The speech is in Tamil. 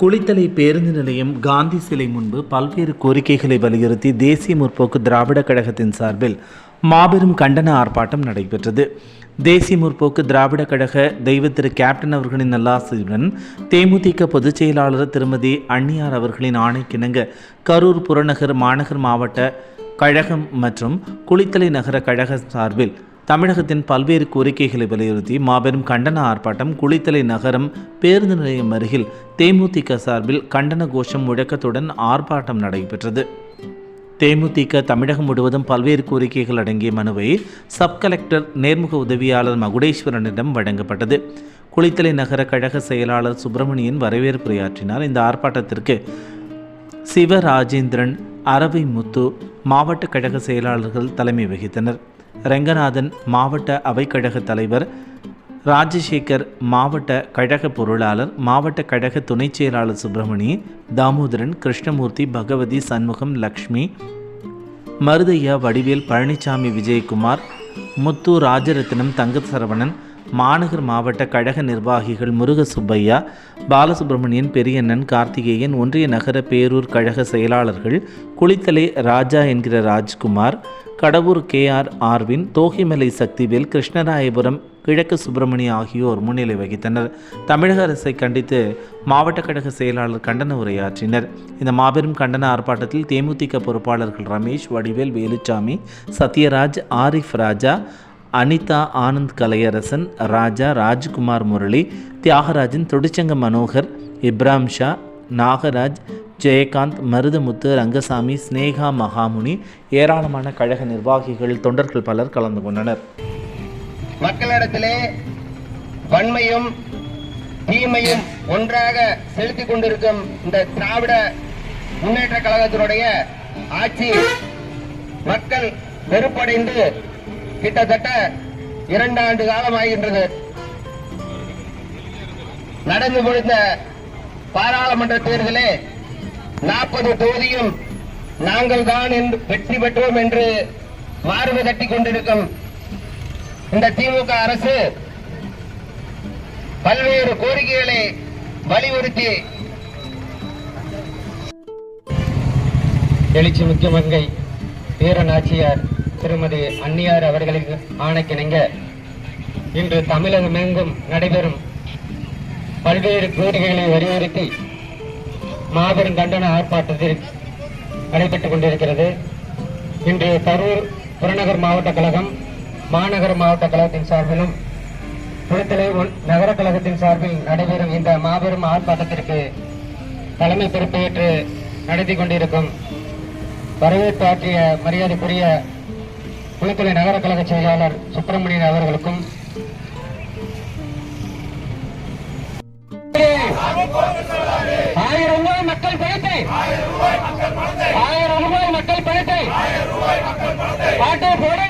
குளித்தலை பேருந்து நிலையம் காந்தி சிலை முன்பு பல்வேறு கோரிக்கைகளை வலியுறுத்தி தேசிய முற்போக்கு திராவிட கழகத்தின் சார்பில் மாபெரும் கண்டன ஆர்ப்பாட்டம் நடைபெற்றது. தேசிய முற்போக்கு திராவிட கழக தெய்வ திரு கேப்டன் அவர்களின் நல்லாசியுடன் தேமுதிக பொதுச் செயலாளர் திருமதி அன்னியார் அவர்களின் ஆணைக்கிணங்க கரூர் புறநகர் மாநகர் மாவட்ட கழகம் மற்றும் குளித்தலை நகர கழக சார்பில் தமிழகத்தின் பல்வேறு கோரிக்கைகளை வலியுறுத்தி மாபெரும் கண்டன ஆர்ப்பாட்டம் குளித்தலை நகரம் பேருந்து நிலையம் அருகில் தேமுதிக சார்பில் கண்டன கோஷம் முழக்கத்துடன் ஆர்ப்பாட்டம் நடைபெற்றது. தேமுதிக தமிழகம் முழுவதும் பல்வேறு கோரிக்கைகள் அடங்கிய மனுவை சப் கலெக்டர் நேர்முக உதவியாளர் மகுடேஸ்வரனிடம் வழங்கப்பட்டது. குளித்தலை நகர கழக செயலாளர் சுப்பிரமணியன் வரவேற்புரையாற்றினார் இந்த ஆர்ப்பாட்டத்திற்கு சிவராஜேந்திரன் அரவை முத்து மாவட்ட கழக செயலாளர்கள் தலைமை வகித்தனர். ரெங்கநாதன் மாவட்ட அவைக்கழக தலைவர் ராஜசேகர் மாவட்ட கழக பொருளாளர் மாவட்ட கழக துணைச் செயலாளர் சுப்பிரமணி தாமோதரன் கிருஷ்ணமூர்த்தி பகவதி சண்முகம் லக்ஷ்மி மருதையா வடிவேல் பழனிசாமி விஜயகுமார் முத்து ராஜரத்னம் தங்கசரவணன் மாநகர் மாவட்ட கழக நிர்வாகிகள் முருக சுப்பையா பாலசுப்பிரமணியன் பெரியண்ணன் கார்த்திகேயன் ஒன்றிய நகர பேரூர் கழக செயலாளர்கள் குளித்தலை ராஜா என்கிற ராஜ்குமார் கடவூர் கே ஆர் ஆர்வின் தோகிமலை சக்திவேல் கிருஷ்ணராயபுரம் கிழக்கு சுப்பிரமணிய ஆகியோர் முன்னிலை வகித்தனர். தமிழக அரசை கண்டித்து மாவட்ட கழக செயலாளர் கண்டன உரையாற்றினர். இந்த மாபெரும் கண்டன ஆர்ப்பாட்டத்தில் தேமுதிக பொறுப்பாளர்கள் ரமேஷ் வடிவேல் வேலுச்சாமி சத்யராஜ் ஆரிஃப் ராஜா அனிதா ஆனந்த் கலையரசன் ராஜா ராஜ்குமார் முரளி தியாகராஜன் தொடிச்சங்க மனோகர் இப்ராம் ஷா நாகராஜ் ஜெயகாந்த் மருதமுத்து ரங்கசாமி ஸ்னேகா மகாமுனி ஏராளமான கழக நிர்வாகிகள் தொண்டர்கள் பலர் கலந்து கொண்டனர். மக்களிடத்திலே வன்மையும் தீமையும் ஒன்றாக செலுத்திக் கொண்டிருக்கும் இந்த திராவிட முன்னேற்ற கழகத்தினுடைய ஆட்சி மக்கள் வெறுப்படைந்து கிட்டத்தட்ட இரண்டு ஆண்டு காலம் ஆகின்றது நடந்து முடிந்த பாராளுமன்ற தேர்தலே நாற்பது தொகுதியும் நாங்கள் தான் வெற்றி பெற்றோம் என்று மார்பு தட்டிக் கொண்டிருக்கும் இந்த திமுக அரசு பல்வேறு கோரிக்கைகளை வலியுறுத்தி எழுச்சி மிக்க மங்கை வீரநாச்சியார் திருமதி அன்னியார் அவர்களுக்கு ஆணைக்கிணங்க. இன்று தமிழகமெங்கும் நடைபெறும் பல்வேறு கோரிக்கைகளை வலியுறுத்தி மாபெரும் கண்டன ஆர்ப்பாட்டத்தில் நடைபெற்றுக் கொண்டிருக்கிறது. இன்று கரூர் புறநகர் மாவட்ட கழகம் மாநகர மாவட்ட கழகத்தின் சார்பிலும் குளத்தலை நகர கழகத்தின் சார்பில் நடைபெறும் இந்த மாபெரும் ஆர்ப்பாட்டத்திற்கு தலைமை பொறுப்பேற்று நடத்தி கொண்டிருக்கும் வரவேற்பாற்றிய மரியாதைக்குரிய குளத்துறை நகர கழக செயலாளர் சுப்பிரமணியன் அவர்களுக்கும் ஆயிரம் ரூபாய் மக்கள் பணத்தை. ஆயிரம் ரூபாய் மக்கள் பணத்தை. பாட்டு போட